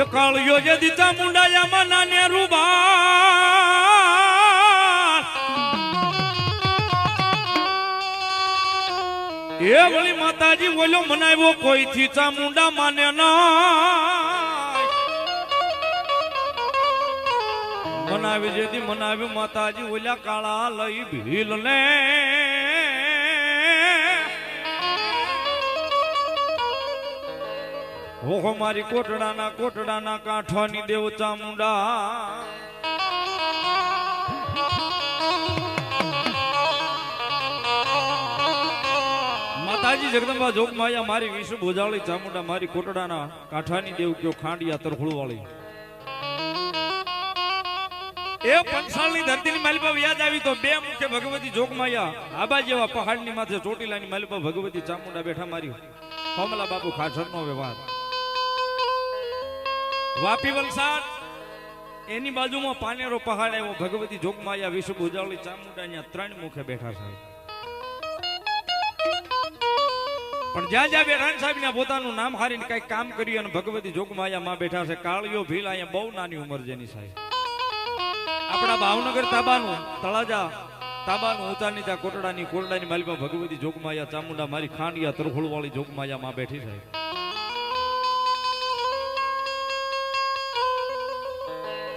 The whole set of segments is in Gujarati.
એ કાળિયો જે દીતા મુંડાયામાં નાને રૂબા એ વળી માતાજી બોલ્યો મનાવ્યો, કોઈ થી ચામુંડા માને ના મનાવી જેથી મનાવ્યું, માતાજી ઓલ્યા કાળા લઈ ભીલ ને ઓહો, મારી કોટડાના કોટડાના કાંઠાની દેવ ચામુંડા માતાજી જગદંબા જોગમાયા મારી વિષ્ણુ ભોજાવળી ચામુંડા મારી કોટડાના કાંઠાની દેવ કયો ખાંડિયા તરખોળ વાળી એ પંચાળની ધરતીની માલિપા યાદ આવી તો બે મુખ્ય ભગવતી જોગમાયા આબા જેવા પહાડની માથે ચોટીલાની માલિપા ભગવતી ચામુંડા બેઠા મારી. કોમલા બાપુ ખાચરનો વ્યવહાર. વાપી વલસાડ. એની બાજુમાં પાનેરો પહાડ આવ્યો. ભગવતી જોગમાયા વિશ્વ ભુજાવળી ચામુંડા અહીંયા ત્રણ મુખે બેઠા સાહેબ પણ જ્યાં જ્યાં બેઠા ને સાહેબ પોતાનું નામ હારીને કઈ કામ કર્યું અને ભગવતી જોગમાયા માં બેઠા છે કાળિયો ભીલ, અહીંયા બહુ નાની ઉંમર જેની સાહેબ. આપણા ભાવનગર તાબાનું, તળાજા તાબાનું ઉતારની ત્યાં કોટડાની, કોરડાની માલિકમાં ભગવતી જોગમાયા ચામુંડા મારી ખાંડિયા તરફોળવાળી જોગમાયા માં બેઠી છે.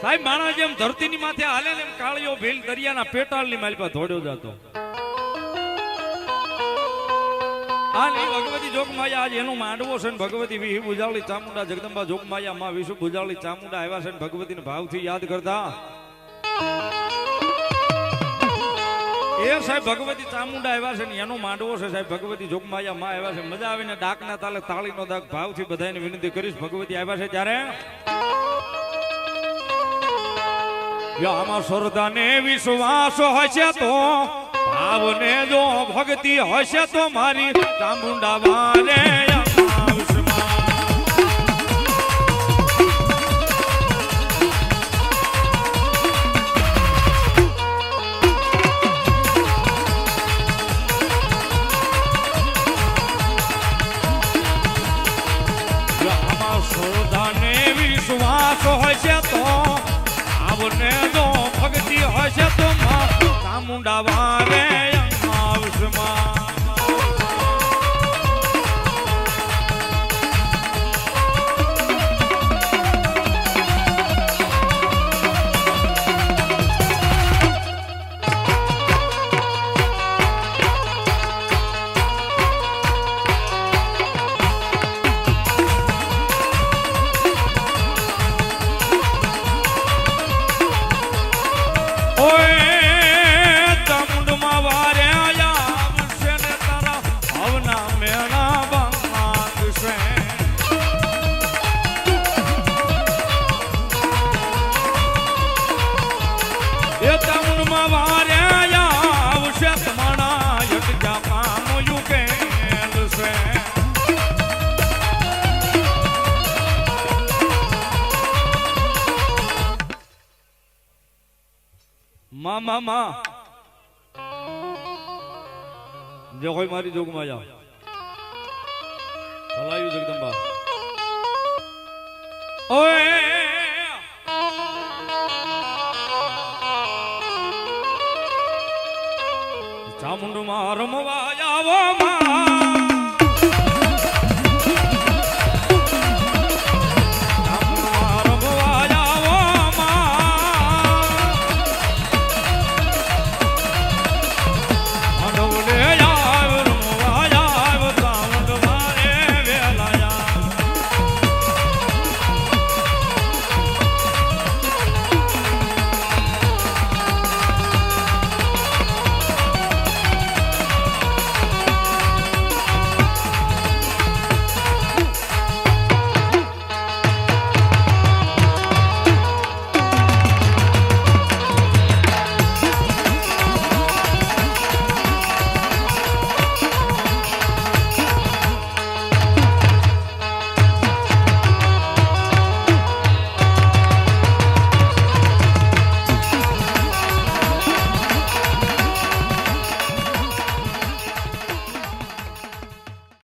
સાહેબ માણસ જેમ ધરતીની માથે હાલે એમ કાળિયો ભીલ દરિયાના પેટાળની માલિકા ધોડ્યો જતો. ભગવતી જોગમાયા આજ એનો માંડવો છે ભગવતી વિહી બુજાવલી ચામુંડા, જગદંબા જોગમાયા, માં વિષુ બુજાવલી ચામુંડા આવ્યા છે ને ભગવતીને ભાવથી યાદ કરતા. એ સાહેબ, ભગવતી ચામુંડા આવ્યા છે ને એનો માંડવો છે સાહેબ, ભગવતી જોગમાયા, માં આવ્યા છે મજા આવીને ડાકના તાલે તાળીનો દાગ ભાવથી બધાને વિનંતી કરીશ. ભગવતી આવ્યા છે ત્યારે આમાં શ્રદ્ધાને વિશ્વાસ હશે તો, ભાવને જો ભક્તિ હશે તો મારી ચામુંડા વારે શ્રદ્ધાને વિશ્વાસ હશે તો આવને જો ભક્તિ હશે તો માં ચામુંડા વારે મા મા મા. જે હોય મારી જોગમાં જાઓ ભલાયું જગદંબા ઓએ ચામુંડમાં રમવા આવો માં.